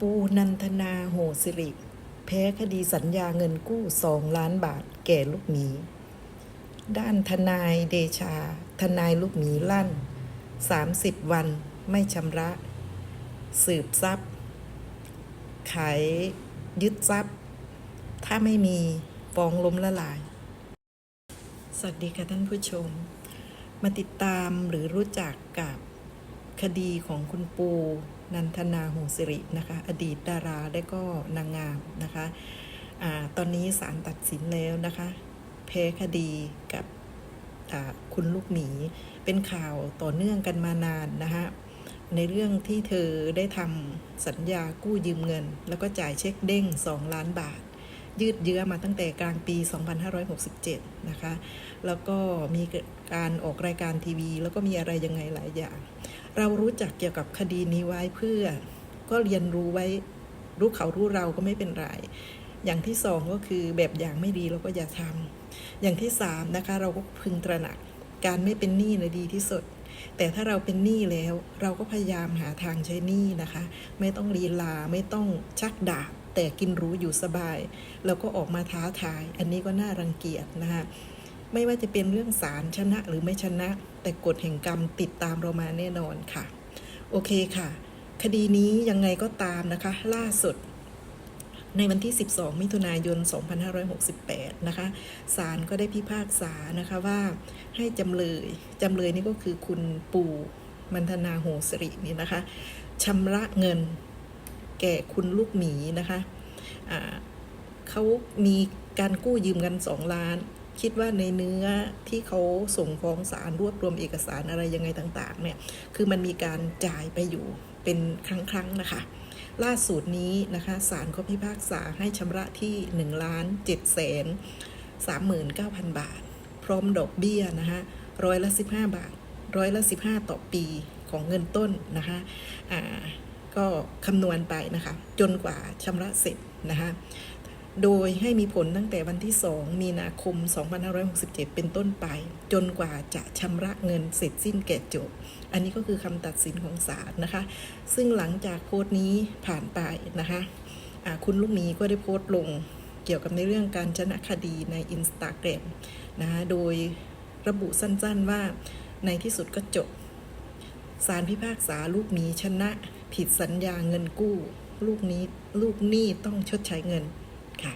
ปูนันทนาโหสิริ แพ้คดีสัญญาเงินกู้สองล้านบาทแก่ลูกหมี ด้านทนายเดชา ทนายลูกหมีลั่น 30 วันไม่ชำระ สืบทรัพย์ ขายยึดทรัพย์ ถ้าไม่มีฟ้องล้มละลาย สวัสดีค่ะท่านผู้ชม มาติดตามหรือรู้จักกับ คดีของคุณปูนันทนาหงสิรินะคะ อดีตดาราและก็นางงามนะคะอาตอนนี้ศาลตัดสินแล้วนะคะ แพ้คดีกับคุณลูกหมี เป็นข่าวต่อเนื่องกันมานานนะคะในเรื่องที่เธอได้ทำสัญญากู้ยืมเงิน แล้วก็จ่ายเช็คเด้ง 2 ล้านบาท ยืดเยื้อมาตั้งแต่กลางปี 2567 นะคะ แล้วก็มีการออกรายการทีวี แล้วก็มีอะไรยังไงหลายอย่าง เรารู้จักเกี่ยวกับคดีนี้ไว้เพื่อก็เรียนรู้ไว้รู้เขารู้เราก็ไม่เป็นไร อย่างที่สองก็คือแบบอย่างไม่ดีเราก็อย่าทำอย่างที่สามนะคะเราก็พึงตระหนักการไม่เป็นหนี้นะดีที่สุด แต่ถ้าเราเป็นหนี้แล้ว เราก็พยายามหาทางใช้หนี้นะคะ ไม่ต้องลีลาไม่ต้องชักดาบ แต่กินรู้อยู่สบาย แล้วก็ออกมาท้าทาย อันนี้ก็น่ารังเกียจนะคะไม่ว่าจะเป็นเรื่องศาลชนะหรือไม่ชนะ แต่กฎแห่งกรรมติดตามเรามาแน่นอนค่ะ โอเคค่ะ คดีนี้ยังไงก็ตามนะคะ ล่าสุด ในวันที่ 12 มิถุนายน 2568 นะคะศาลก็ได้พิพากษานะคะว่าให้จำเลยจำเลยนี่ก็คือคุณปู่มันธนาโหสรินี่นะคะชำระเงิน แก่คุณลูกหมีนะคะเขามีการกู้ยืมกัน 2 ล้าน คิดว่าในเนื้อที่เขาส่งฟ้องศาลรวบรวมเอกสารอะไรยังไงต่างๆเนี่ยคือมันมีการจ่ายไปอยู่เป็นครั้งๆนะคะล่าสุดนี้นะคะศาลก็พิพากษาให้ชำระที่1ล้าน7แสน39,000 บาท พร้อมดอกเบี้ยนะคะร้อยละ 15 บาท ร้อยละ 15 ต่อปีของเงินต้นนะคะอ่า ก็คำนวณไปนะคะ จนกว่าชำระเสร็จนะคะโดยให้มีผลตั้งแต่วันที่ 2 มีนาคม 2567 เป็นต้นไป จนกว่าจะชำระเงินเสร็จสิ้นแก่จบ อันนี้ก็คือคำตัดสินของศาลนะคะ ซึ่งหลังจากโพสต์นี้ผ่านไปนะคะอ่าคุณลูกหมีก็ได้โพสต์ลงเกี่ยวกับในเรื่องการชนะคดีใน Instagram นะคะโดยระบุสั้นๆว่าในที่สุดก็จบ ศาลพิพากษาลูกหมีชนะ ผิดสัญญาเงินกู้ ลูกนี้ลูกหนี้ต้องชดใช้เงินค่ะ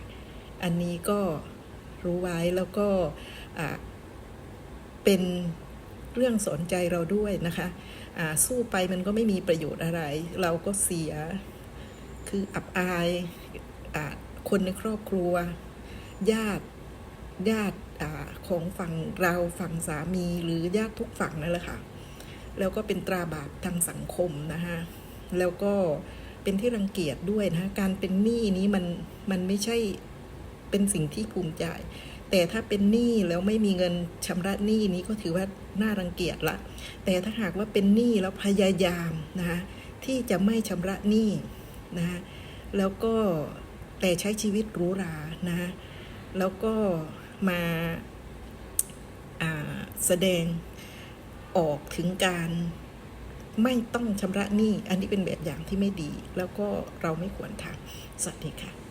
อันนี้ก็รู้ไว้แล้วก็เป็นเรื่องสนใจเราด้วยนะคะสู้ไปมันก็ไม่มีประโยชน์อะไร เราก็เสียคืออับอายอคนในครอบครัว ญาติญาติอของฝั่งเราฝั่งสามีหรือญาติทุกฝั่งนั่นแหละค่ะ แล้วก็เป็นตราบาปทางสังคมนะคะ แล้วก็เป็นที่รังเกียจด้วยนะการเป็นหนี้นี้มันมันไม่ใช่เป็นสิ่งที่ภูมิใจ แต่ถ้าเป็นหนี้แล้วไม่มีเงินชำระหนี้นี้ก็ถือว่าน่ารังเกียจละ แต่ถ้าหากว่าเป็นหนี้แล้วพยายามนะคะที่จะไม่ชำระหนี้นะคะแล้วก็แต่ใช้ชีวิตหรูหรานะคะแล้วก็มาาแสดงออกถึงการ ไม่ต้องชำระหนี้ อันนี้เป็นแบบอย่างที่ไม่ดี แล้วก็เราไม่ควรทำสวัสดีค่ะ